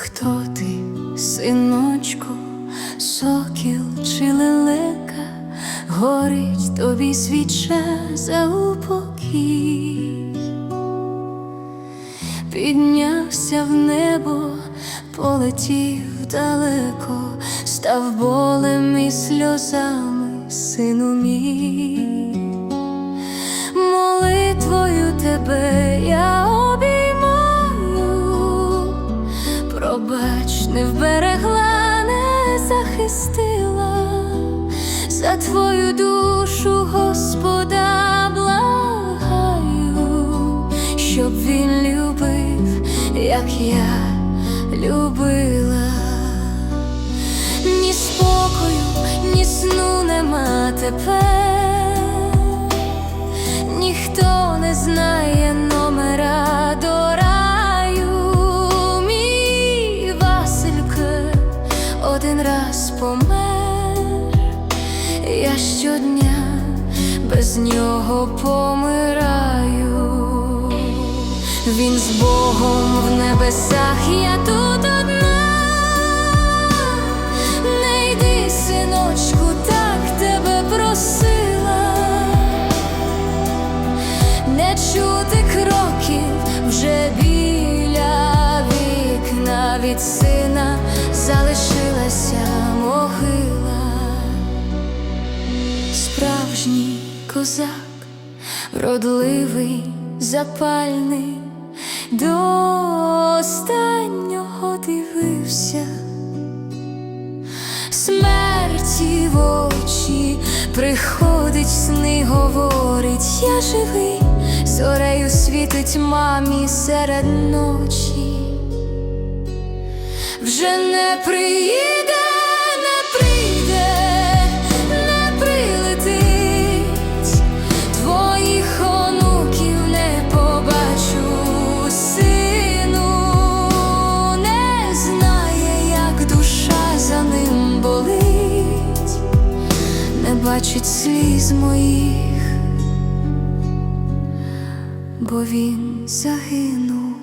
Хто ти, синочку, сокіл чи лелека, горить тобі свіча за упокій, піднявся в небо, полетів далеко, став болем і сльозами, сину мій. Молитвою тебе не вберегла, не захистила за твою душу, Господа, благаю, щоб він любив, як я любила. Ні спокою, ні сну нема тепер. Ніхто не знає один раз помер. Я щодня без нього помираю. Він з Богом в небесах, я тут одна. Козак, вродливий, запальний, до останнього дивився. Смерті в очі приходить сни, говорить, я живий, зорею світить мамі серед ночі. Вже не приїде, бачить сліз моїх, бо він загинув.